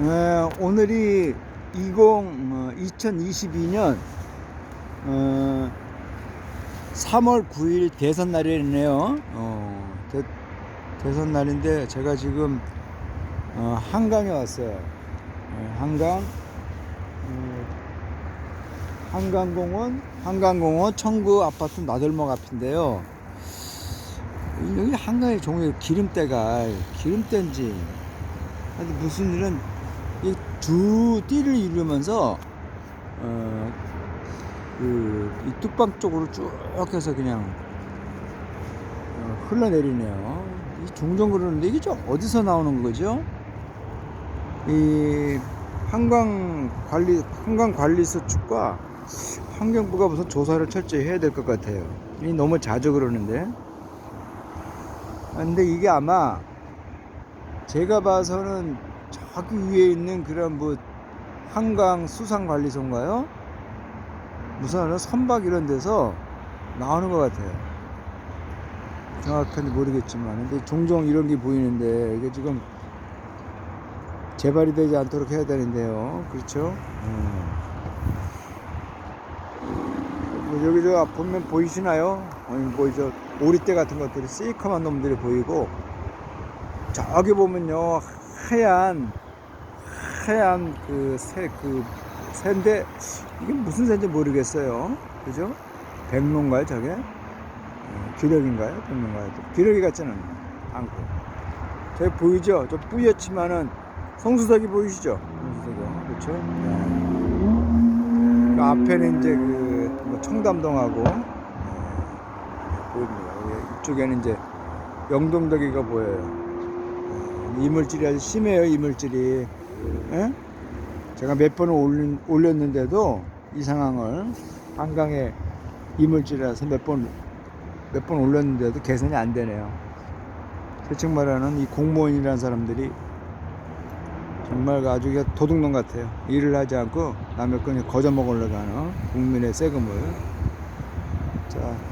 어, 오늘이 20, 어, 2022년 어, 3월 9일 대선 날이네요. 어, 대, 대선 날인데 제가 지금 어, 한강에 왔어요. 어, 한강 어, 한강공원 한강공원 청구 아파트 나들목 앞인데요. 여기 한강에 종일 기름때가 기름때인지 무슨 일은 이두 띠를 이루면서 어, 그, 이 뚝방 쪽으로 쭉 해서 그냥 어, 흘러내리네요. 이 종종 그러는데 이게 좀 어디서 나오는 거죠? 이 한강 관리 한강 관리소 측과 환경부가 무슨 조사를 철저히 해야 될 것 같아요. 이 너무 자주 그러는데. 아, 근데 이게 아마 제가 봐서는 저기 위에 있는 그런 뭐 한강 수상관리소인가요? 무슨 선박 이런 데서 나오는 것 같아요. 정확한지 모르겠지만 근데 종종 이런 게 보이는데 이게 지금 재발이 되지 않도록 해야 되는데요. 그렇죠? 음. 뭐 여기 저 보면 보이시나요? 아니 뭐저 오리떼 같은 것들이 시커먼 놈들이 보이고 저기 보면요 하얀 하얀 그 새 그 새인데 이게 무슨 새인지 모르겠어요. 그죠? 백로인가요 저게? 어, 기러기인가요? 백로인가요? 기러기 같지는 않고 저기 보이죠? 저 뿌옇지만은 성수석이 보이시죠? 성수석이 그렇죠? 네. 그 앞에는 이제 그뭐 청담동하고 네, 보입니다. 이쪽에는 이제 영동덕이가 보여요. 네, 이물질이 아주 심해요, 이물질이. 예? 제가 몇 번을 올린, 올렸는데도 이 상황을 한강에 이물질이라서 몇 번, 몇 번 올렸는데도 개선이 안 되네요. 대충 말하는 이 공무원이라는 사람들이 정말 아주 도둑놈 같아요. 일을 하지 않고 남의 거 거저 먹으려고 하는 국민의 세금을. 자,